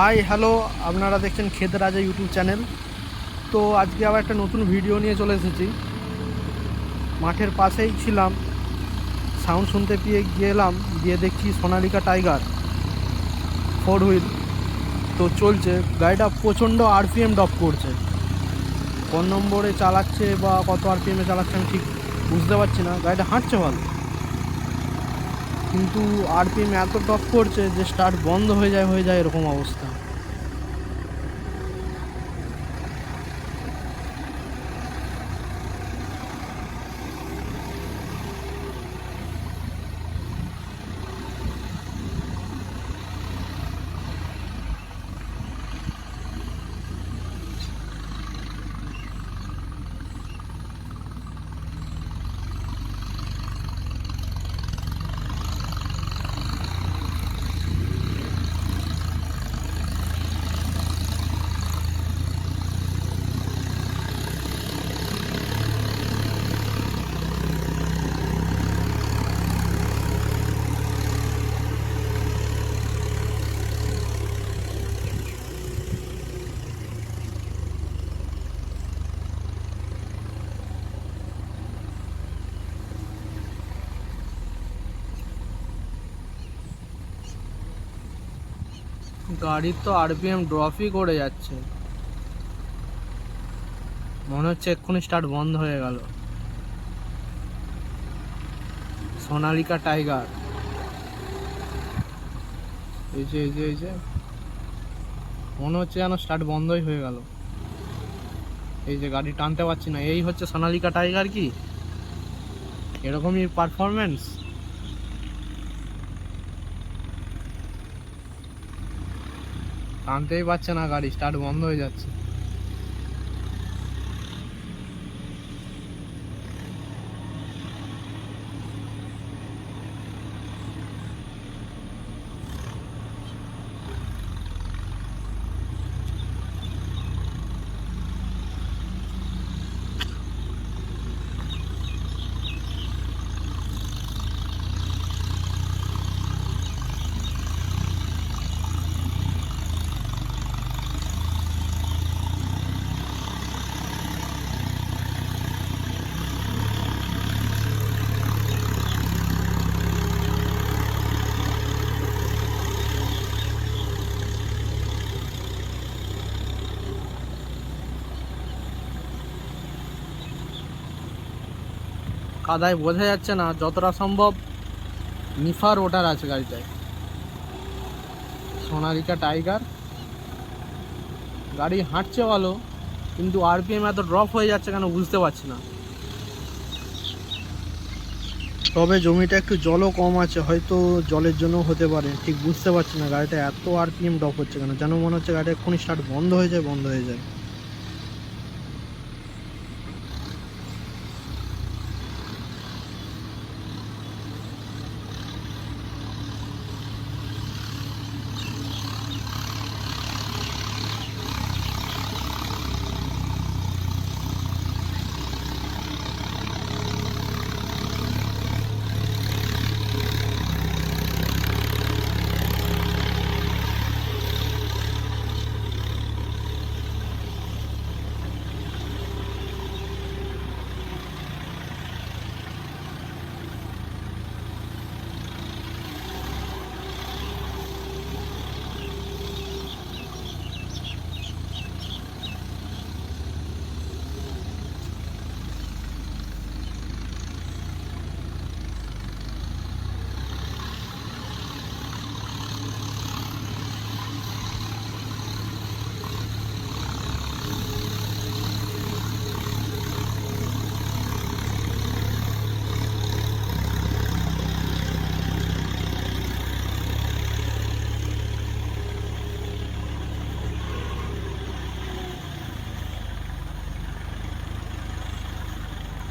Hi hello আপনারা দেখছেন খেতে রাজা ইউটিউব চ্যানেল তো আজকে আবার একটা নতুন ভিডিও নিয়ে চলে এসেছি। মাঠের পাশেই ছিলাম সাউন্ড শুনতে পেয়ে গেলাম, গিয়ে দেখছি সোনালিকা টাইগার ফোর হুইল তো চলছে, গাড়িটা প্রচণ্ড আরপিএম ডপ করছে। কোন নম্বরে চালাচ্ছে বা কত আরপিএমে চালাচ্ছে আমি ঠিক বুঝতে পারছি না, গাড়িটা হাঁটছে ভালো। কিন্তু আরপিএম এত টপ করছে যে স্টার্ট বন্ধ হয়ে যায় হয়ে যায় এরকম অবস্থা। গাড়ির তো আরপিএম ড্রপই করে যাচ্ছে। মনে হচ্ছে এক্ষুনি স্টার্ট বন্ধ হয়ে গেল। সোনালিকা টাইগার এই যে এই যে এই যে। মনে হচ্ছে যেন স্টার্ট বন্ধই হয়ে গেল। এই যে গাড়ি টানতে পারছি না। এই হচ্ছে সোনালিকা টাইগার কি? এরকমই পারফরমেন্স টানতেই পারছে না গাড়ি স্টার্ট বন্ধ হয়ে যাচ্ছে। কাদায় বোঝা যাচ্ছে না, যতটা সম্ভব নিফার ওটার আছে গাড়িটায়। সোনালিকা টাইগার গাড়ি হাঁটছে ভালো, কিন্তু আরপিএম এত ড্রপ হয়ে যাচ্ছে কেন বুঝতে পারছি না। তবে জমিটা একটু জলও কম আছে, হয়তো জলের জন্য হতে পারে, ঠিক বুঝতে পারছি না, গাড়িটা এত আরপিএম ড্রপ হচ্ছে কেন? যেন মনে হচ্ছে গাড়িটা এক্ষুনি স্টার্ট বন্ধ হয়ে যায়, বন্ধ হয়ে যায়।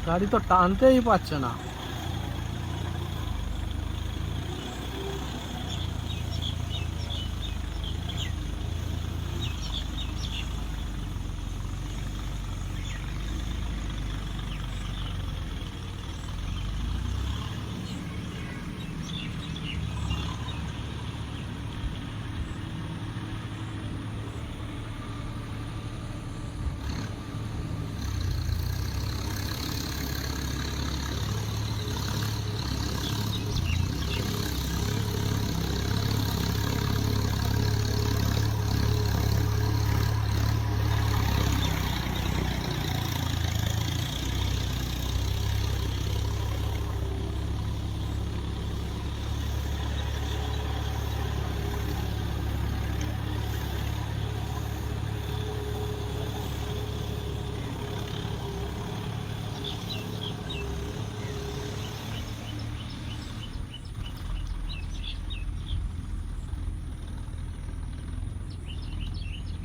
গাড়ি তো টানতেই পারছে না।